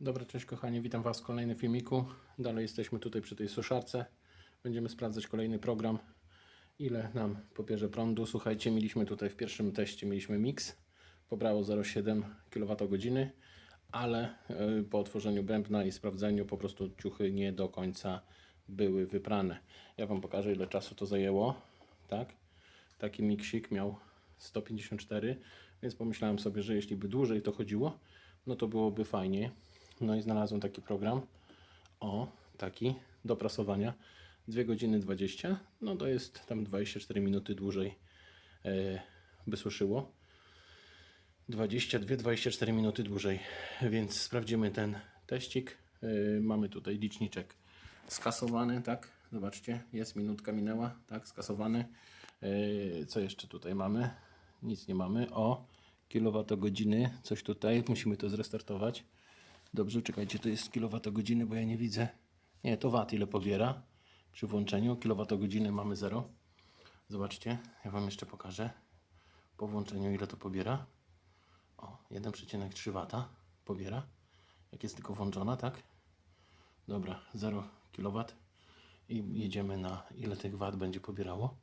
Dobra, cześć kochani, witam Was w kolejnym filmiku. Dalej jesteśmy tutaj przy tej suszarce. Będziemy sprawdzać kolejny program. Ile nam pobierze prądu. Słuchajcie, mieliśmy tutaj w pierwszym teście mieliśmy mix. Pobrało 0,7 kWh, ale y, po otworzeniu bębna i sprawdzeniu po prostu ciuchy nie do końca były wyprane. Ja Wam pokażę ile czasu to zajęło. Tak? Taki miksik miał 154, więc pomyślałem sobie, że jeśli by dłużej to chodziło, no to byłoby fajnie. No i znalazłem taki program. O, taki do prasowania. 2 godziny 20. No to jest tam 24 minuty dłużej e, by suszyło. 22-24 minuty dłużej. Więc sprawdzimy ten teścik. E, mamy tutaj liczniczek skasowany, tak? Zobaczcie, jest minutka minęła, tak? Skasowany. E, co jeszcze tutaj mamy? Nic nie mamy. O, kilowatogodziny, coś tutaj. Musimy to zrestartować. Dobrze, czekajcie, to jest kilowatogodziny, bo ja nie widzę. Nie, to wat ile pobiera przy włączeniu. Kilowatogodziny mamy 0. Zobaczcie, ja Wam jeszcze pokażę po włączeniu ile to pobiera. O, 1,3 wata pobiera. Jak jest tylko włączona, tak? Dobra, 0 kW i jedziemy na ile tych wat będzie pobierało.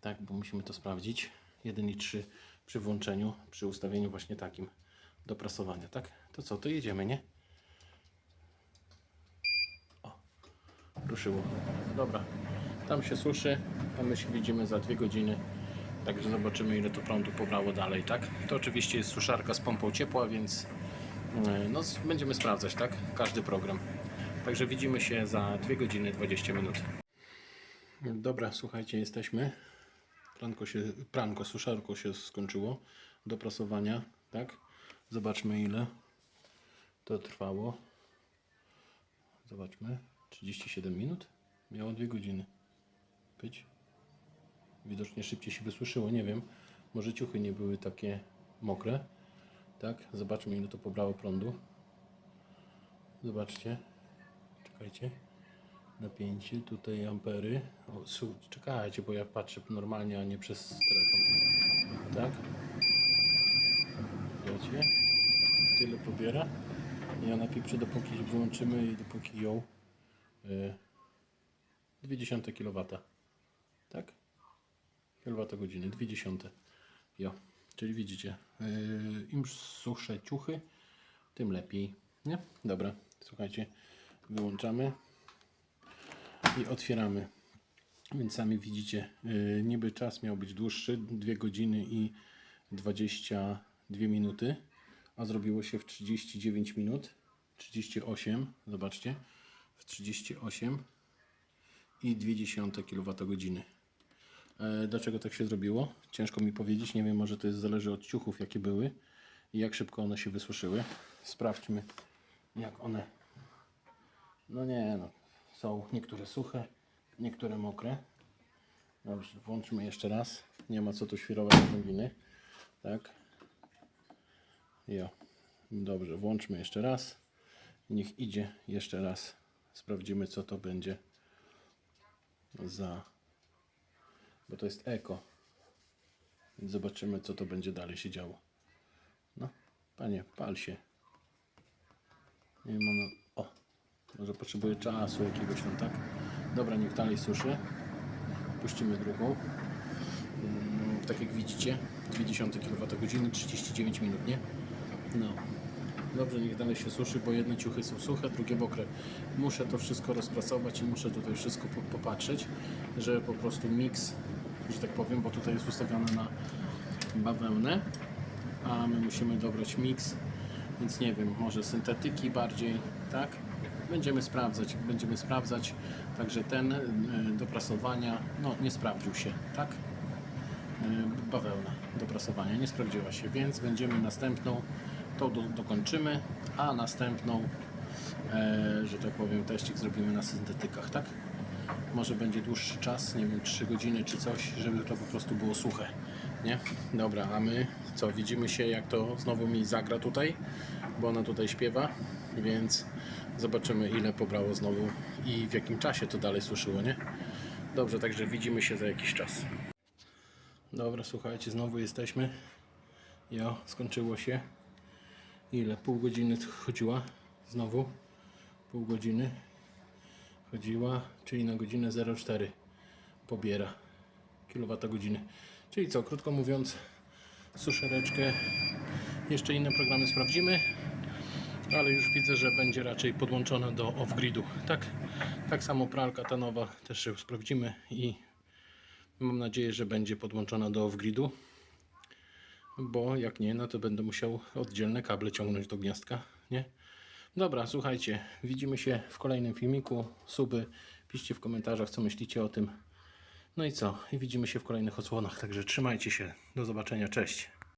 Tak, bo musimy to sprawdzić. 1,3 przy włączeniu, przy ustawieniu właśnie takim do prasowania, tak? To co, to jedziemy, nie? O, ruszyło. Dobra, tam się suszy, a my się widzimy za dwie godziny. Także zobaczymy ile to prądu pobrało dalej, tak? To oczywiście jest suszarka z pompą ciepła, więc yy, no, będziemy sprawdzać, tak? Każdy program. Także widzimy się za 2 godziny 20 minut. Dobra, słuchajcie, jesteśmy. Pranko, się, pranko suszarko się skończyło do prasowania, tak? Zobaczmy ile to trwało. Zobaczmy. 37 minut. Miało 2 godziny. Być. Widocznie szybciej się wysuszyło, nie wiem. Może ciuchy nie były takie mokre. Tak, zobaczmy ile to pobrało prądu. Zobaczcie. Czekajcie. Napięcie, tutaj ampery. O, czekajcie, bo ja patrzę normalnie, a nie przez telefon. Tak. Wiecie? Tyle pobiera. I ona pieprze dopóki włączymy i dopóki ją y, 0,2 kW. Tak? Kilowatogodziny, 0,2. Jo. Czyli widzicie, y, im suchsze ciuchy, tym lepiej. Nie? Dobra, słuchajcie, wyłączamy i otwieramy. Więc sami widzicie, yy, niby czas miał być dłuższy, 2 godziny i 22 minuty, a zrobiło się w 39 minut, 38, zobaczcie, w 38 i 0,2 kWh. E, Dlaczego tak się zrobiło? Ciężko mi powiedzieć, nie wiem, może to jest zależy od ciuchów, jakie były i jak szybko one się wysuszyły. Sprawdźmy, jak one no nie, no. Są niektóre suche, niektóre mokre. Dobrze, włączmy jeszcze raz. Nie ma co tu świrować winy. Tak. Jo. Dobrze, włączmy jeszcze raz. Niech idzie jeszcze raz. Sprawdzimy, co to będzie za. Bo to jest eko. Więc zobaczymy, co to będzie dalej się działo. No, panie, pal się. Nie ono... O, może potrzebuje czasu jakiegoś tam, tak? Dobra, niech dalej suszy. Puścimy drugą. Mm, tak jak widzicie, 0,2 kWh, 39 minut, nie? No. Dobrze, niech dalej się suszy, bo jedne ciuchy są suche, drugie mokre. Muszę to wszystko rozpracować i muszę tutaj wszystko po- popatrzeć, żeby po prostu miks, że tak powiem, bo tutaj jest ustawione na bawełnę, a my musimy dobrać miks, więc nie wiem, może syntetyki bardziej, tak? Będziemy sprawdzać, będziemy sprawdzać, także ten y, do prasowania, no nie sprawdził się, tak? Y, Bawełna do prasowania nie sprawdziła się, więc będziemy następną, tą do, dokończymy, a następną, e, że tak powiem, teścik zrobimy na syntetykach, tak? Może będzie dłuższy czas, nie wiem, 3 godziny czy coś, żeby to po prostu było suche, nie? Dobra, a my co, widzimy się jak to znowu mi zagra tutaj, bo ona tutaj śpiewa, więc zobaczymy ile pobrało znowu i w jakim czasie to dalej suszyło, nie? Dobrze, także widzimy się za jakiś czas. Dobra, słuchajcie, znowu jesteśmy. Jo, skończyło się. Ile? Pół godziny chodziła Znowu pół godziny chodziła, czyli na godzinę 04 pobiera kilowatogodziny. Czyli co, krótko mówiąc, suszereczkę, jeszcze inne programy sprawdzimy, ale już widzę, że będzie raczej podłączona do off-gridu. Tak, tak samo pralka ta nowa też ją sprawdzimy i mam nadzieję, że będzie podłączona do off-gridu, bo jak nie, no to będę musiał oddzielne kable ciągnąć do gniazdka, nie? Dobra, słuchajcie, widzimy się w kolejnym filmiku. Suby, piszcie w komentarzach, co myślicie o tym. No i co? I widzimy się w kolejnych odsłonach. Także trzymajcie się. Do zobaczenia. Cześć.